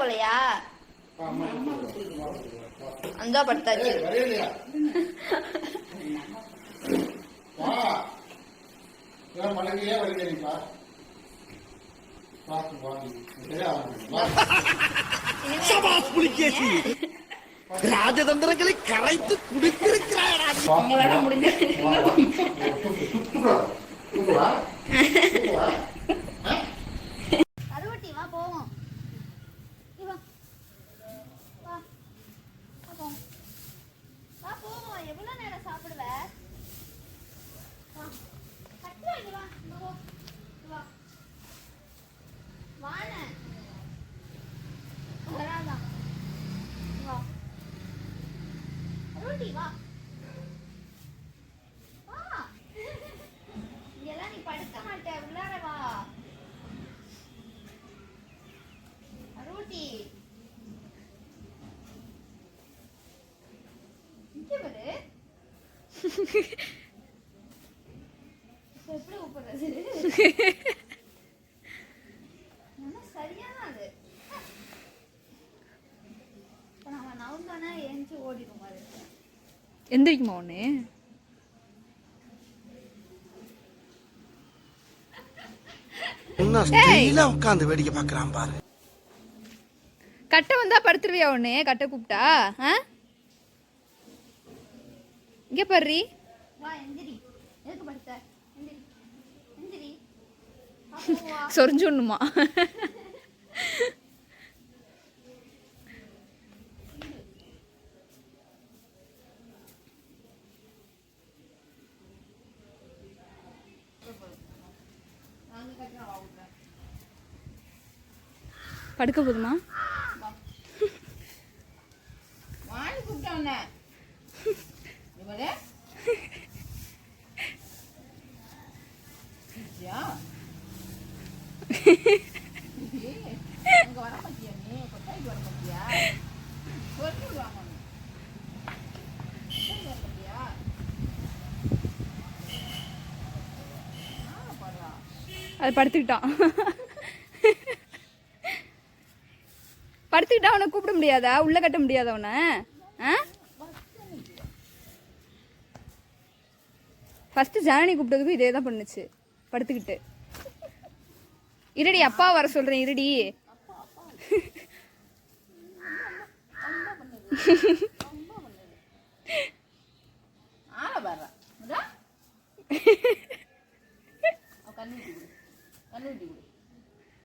போலையா? அந்த படுத்தாச்சு. வரையிலையா வா ஏன் மலைக்கையே வரைக்கிறீங்களா பார்த்து வாங்க சரியா வா சபாஸ் புலிகேசி ராஜதந்திரங்களை கரைத்து குடித்திருக்கிறாய் உங்களால முடிஞ்ச கருவட்டி வா போவோம் இங்க வா வா வா போவோம் வா போவோம் எவ்வளவு நேரம் சாப்பிடுவ வா கட்டி வாங்கி வா இங்க போ இங்க வா வாண வராதான் வா பாட்டி வா. வா. இங்கெல்லாம் நீ படுக்க மாட்ட. உள்ளார வா. அருட்டி இங்க பாரு. எப்படி கூப்பிடுறது? சரியான அது இப்ப நம்ம ஓடிடும் அது எந்திரிக்குமா ஒன்று உட்காந்து வேடிக்கை பார்க்கறான் பாரு. கட்டை வந்தா படுத்துருவியா ஒன்று கட்டை கூப்பிட்டா? ஆ? இங்கே பாரு. வா ஆ பாடுறா அது படுத்துக்கிட்டான் படுத்துக்கிட்டா அவனை கூப்பிட முடியாதா? உள்ள கட்ட முடியாதா அவனை? ஆ? ஃபர்ஸ்ட் ஜனனி கூப்பிட்டதுக்கும் இதே தான் பண்ணுச்சு. படுத்துக்கிட்டு. இருடி அப்பா வர சொல்றேன் இருடி. கண்ணு கண்ணு